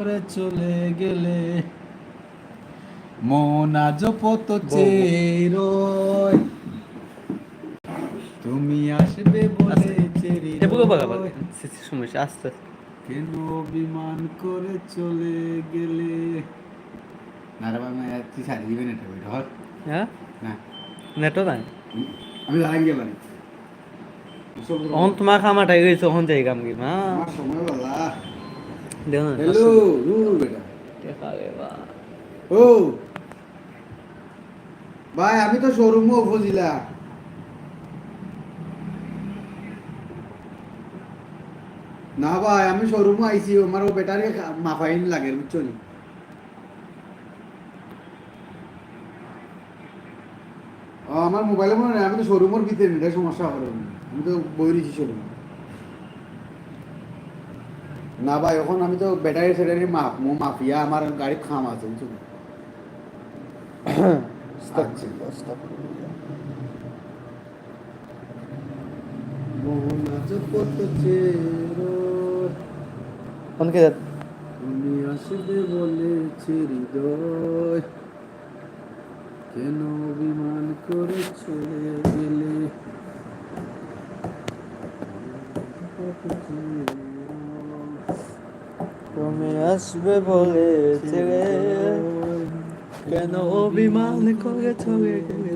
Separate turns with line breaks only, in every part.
করে চলে গেলে। মন আজ পত চেরোয়। তুমি আসবে বলে চেরি
সমস্যা আস্তে আস্তে।
কেন অভিমান করে চলে গেলে? না রে বাবা তুই সারি দিবেন এটা ধর
হ্যাঁ?
না। আমি গেলাম
তোমার খামাটাই গেছে অহন যাই কি মা।
সময় বালা হ্যালো বেটা ও ভাই আমি তো শোরুমও না ভাই আমি শোরুমও আইছি আমার ও বেটারে মাফাইন লাগে বুঝছ নি আমার মোবাইলে মনে হয় আমি তো শোরুমের ভিতরে সমস্যা হবে আমি তো বই দিছি শোরুম না ভাই এখন আমি তো ব্যাটারি সেটারি মাপ মো মাফিয়া আমার গাড়ি খাম আছে বুঝছ? আচ্ছা। মোহন আজ কত চেরো
অনকে
তুমি আসবে বলেছে হৃদয় কেন অভিমান করে চলে গেলে।
তুমি আসবে বলে ছেড়ে। কেন অভিমান করে চলে গেলে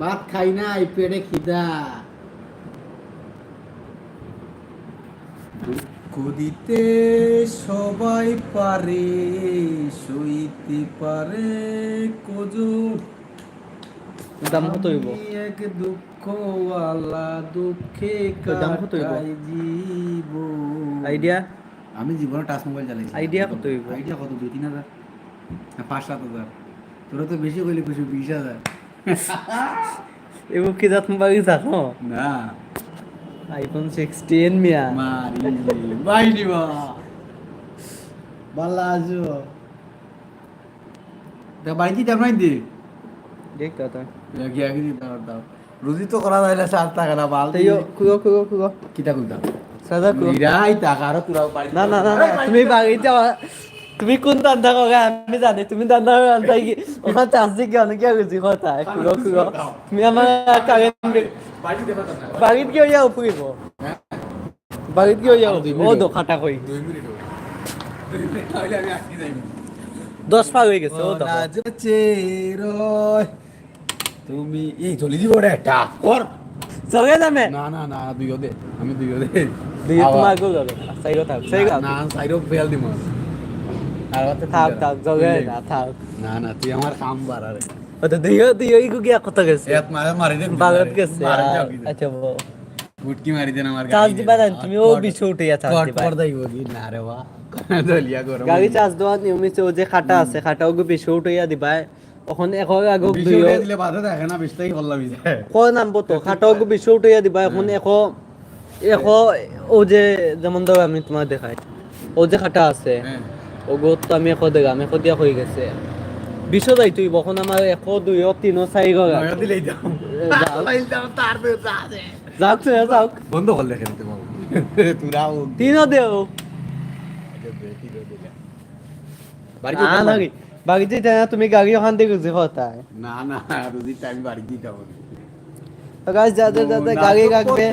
ভাত খাই না নাই পেটে খিদা। দুঃখ দিতে সবাই পারে সইতে পারে কোজন
দাম কত হইব?
আমি এক দুঃখে
দাম কত হইব? আইডিয়া?
আমি জীবনে টাচ মোবাইল চালাইছি।
Idea কত? হইব?
আইডিয়া কত? দুই তিন হাজার? পাঁচ সাত হাজার। তোরা তো বেশি কইলে কিছু বিশ হাজার।
এবার কি যাত মোবাইল জানো
না।
আইফোন সিক্সটিন মিয়া।
মারি বাইনি বা বালা আছো বাড়িতে দাম নাই দি রুজি তো করা যাইলে সাত টাকা না বাল
তাইও সাদা
টাকা আর
তুমি যাওয়া তুমি কোন দান্দা আমি জানি তুমি দান্দা আমি তাই ওখানে কথা কুগো তুমি আমার কিয় যাও ফুৰিব বাড়িত কিয় যাও
দুই
ও
মিনিট।
দোকাটা কই দশ পার হয়ে গেছে ও দেখো
চেরয়। তুমি এই চলি দিব রে একটা কর।
চলে যামে
না না না দুইও দে আমি দুইও দে।
দিয়ে তোমার গো যাবে। চাইরো থাক চাই
না, সাইডও ফেল দিম আর ওতে
থাক থাক জগে না থাক।
না না তুই আমার কাম বাড়া রে।
ওটা দিও দিও ইগু গিয়া কত গেছে?
এত মারে মারি দে
বাগত গেছে। আচ্ছা বো।
গুটকি মারি দেন আমার
চার্জ দিবা না তুমি ও বিছু উঠে চার্জ
কট
দিবা
কর দাইব কি না রে বা। দলিয়া গরম
গাড়ি চার্জ দেওয়া নিয়মিত ও যে খাটা আছে খাটা ওগু বিছু উঠে দিবা এখন এখন আগক
বিশ দিলে বাধা দেখে না বিশ তাই করলাম
কো নামবো তো খাটা ওগু বিছু দিবা এখন এখো এখো ও যে যেমন ধরো আমি তোমার দেখাই ও যে খাটা আছে
হ্যাঁ।
ওগো তো আমি এশ দেগাম এশ দিয়া হয়ে গেছে। বিশ যাই তুই বখন আমার এশ দুই তিন চারি যাওক যাওক।
বন্ধ করলে খেলতে বাবু তোরাও
তিন দেও
বাড়িতে
বাড়িতে যাই না তুমি গাড়ি ওখান থেকে
না না বাড়িতে যাব
গাছ যাদের যাদের গাড়ি রাখবে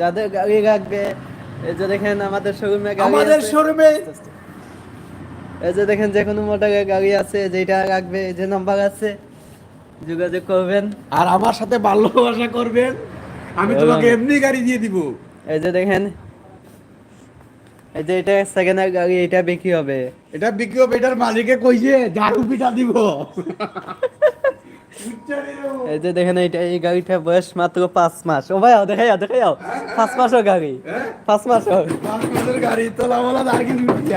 যাদের গাড়ি রাখবে এই যে দেখেন আমাদের শোরুমে গাড়ি
আমাদের
আছে।
শোরুমে?
এই যে দেখেন যে কোনো মোটরের গাড়ি আছে যেটা রাখবে যে নাম্বার আছে যোগাযোগ করবেন।
আর আমার সাথে ভালোবাসা করবেন আমি তোমাকে এমনি গাড়ি দিয়ে দিব।
এই যে দেখেন এই যে এটা সেকেন্ড গাড়ি এটা বিক্রি হবে।
এটা বিক্রি হবে এটার মালিকে কইছে ঝাড়ু পিঠা দিব।
এই যে দেখেন এইটা এই গাড়িটা বয়স মাত্র পাঁচ মাস। ও ভাই দেখাই দেখাই পাঁচ মাসের গাড়ি। পাঁচ মাসের
পাঁচ মাসের গাড়ি বলা আর কি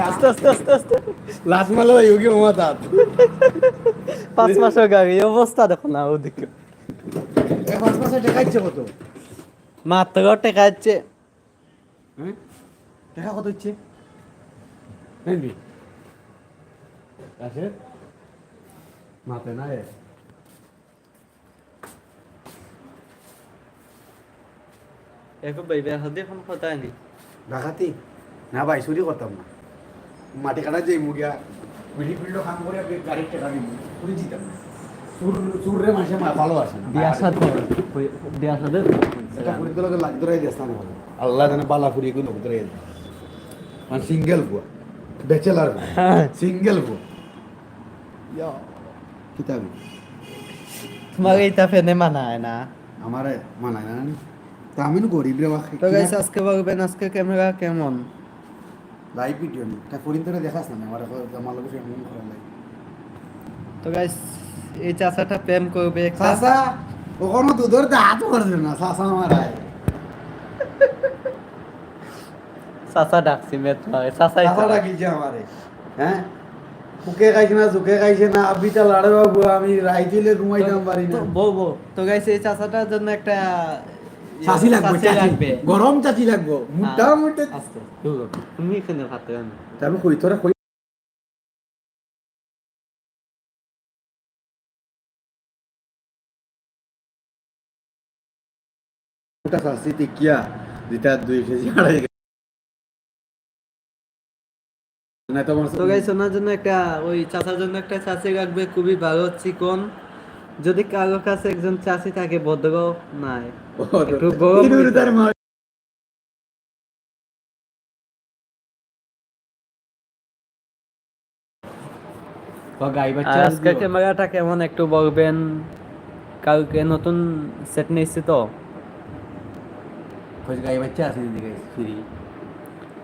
আস্তে আস্তে আস্তে আস্তে।
লাস্ট মালে ইয়োগি মমাতাত
পাঁচ মাসের গাড়ি অবস্থা দেখো না ওদিকে।
পাঁচ মাসে টাকাইছে কত?
মাত্র টাকা হচ্ছে
টাকা কত হচ্ছে? আছে মাতে না এ
এখন ভাই বিয়া হতে এখন কথা নি
ডাকাতি? না ভাই চুরি করতাম না। মাটি কাটা যাই মুগিয়া বিড়ি ফিল্ড কাম করে গাড়ির টাকা দিব চুরি দিতাম না। আল্লাহ জানে বালা ফুরি কই লোক ধরাই দিস মানে সিঙ্গেল বুয়া ব্যাচেলার সিঙ্গেল বুয়া ইয়া কিতাবি।
তোমার এইটা ফেনে মানায় না।
আমারে মানায় না তা আমি গরিব রে বাকি।
তো গাইস আজকে বলবেন আজকে ক্যামেরা কেমন?
লাইভ ভিডিও নি। তা ফরিন তোরে দেখাস না আমার আমার লগে ফেমন করা লাগে।
তো গাইস এই চাচাটা প্রেম করবে।
সাসা ওখানে দুধের দাঁত করছে না সাসা মারায়
চাচা ডাকছি মেট মারে চাচাই
সাসা ডাকিছে আমারে হ্যাঁ? বুকে খাইছে না জুকে খাইছে না আবিটা লাড়ে বাবু আমি রাইতিলে ঘুমাইতাম পারি না।
বউ বউ তো গাইস এই চাচাটার জন্য একটা
চাচি লাগবে
চাচি
চাচি। গরম চাচি লাগবো। মুটা মুটে
তুমি এখানে ভাত রান্না
আমি কই তোরা কই? চাচি টিকিয়া যেটা দুই কেজি আড়াই
তো গাইস ওনার জন্য একটা ওই চাচার জন্য একটা চাচি রাখবে খুবই ভালো চিকন। যদি কারও কাছে একজন চাচি থাকে ভদ্র নাই। একটু গরম আজকে ক্যামেরাটা কেমন একটু বলবেন? কালকে নতুন সেট নিয়েছি তো।
গাই বাচ্চা আছে দিকে ফ্রি।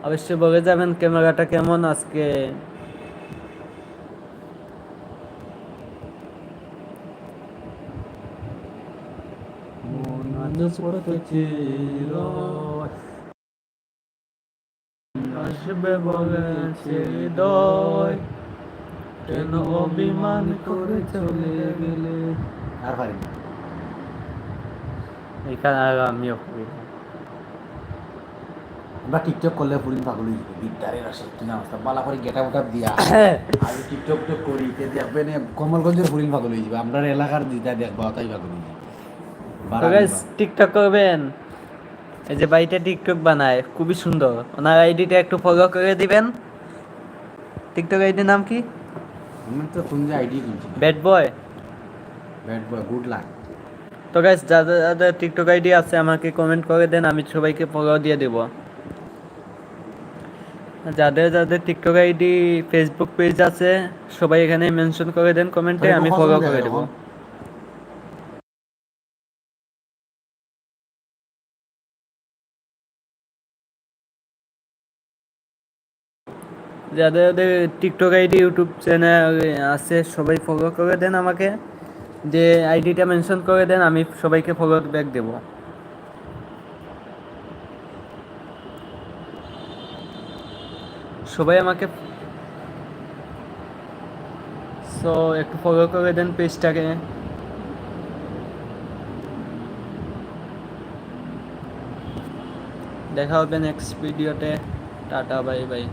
অবশ্যই বলে যাবেন ক্যামেরাটা কেমন আজকে আসবে বলেছে হৃদয় কেন অভিমান করে চলে গেলে
আর পারি না।
এখানে আমিও করি।
আমরা টিকটক করলে পুরিন পাগল হয়ে যাবে বিদ্যারের আসে কিনা অবস্থা? বালা করে গেটা উঠাপ দিয়া আর টিকটক টক করি তে দেখবে না কমলগঞ্জের পুরিন পাগল হয়ে যাবে আমরা এলাকার দিদা দেখবা তাই পাগল হয়ে যাবে
টিকটক করবেন। এই যে বাড়িটা টিকটক বানায় খুবই সুন্দর। ওনার আইডিটা একটু ফলো করে দিবেন। টিকটক আইডির নাম কি?
আমি তো কোন যে আইডি কিনছি
bad boy
bad boy good luck
তো গাইস যাদের যাদের টিকটক আইডি আছে আমাকে কমেন্ট করে দেন আমি সবাইকে ফলো দিয়ে দেব। যাদের যাদের টিকটক আইডি ফেসবুক পেজ আছে সবাই এখানে মেনশন করে দেন কমেন্টে আমি ফলো করে দেব। যাদের যাদের টিকটক আইডি ইউটিউব চ্যানেল আছে সবাই ফলো করে দেন আমাকে। যে আইডিটা মেনশন করে দেন আমি সবাইকে ফলো ব্যাক দেব। সবাই আমাকে সো একটু ফলো করে দেন পেজটাকে দেখা হবে নেক্সট ভিডিওতে টাটা বাই বাই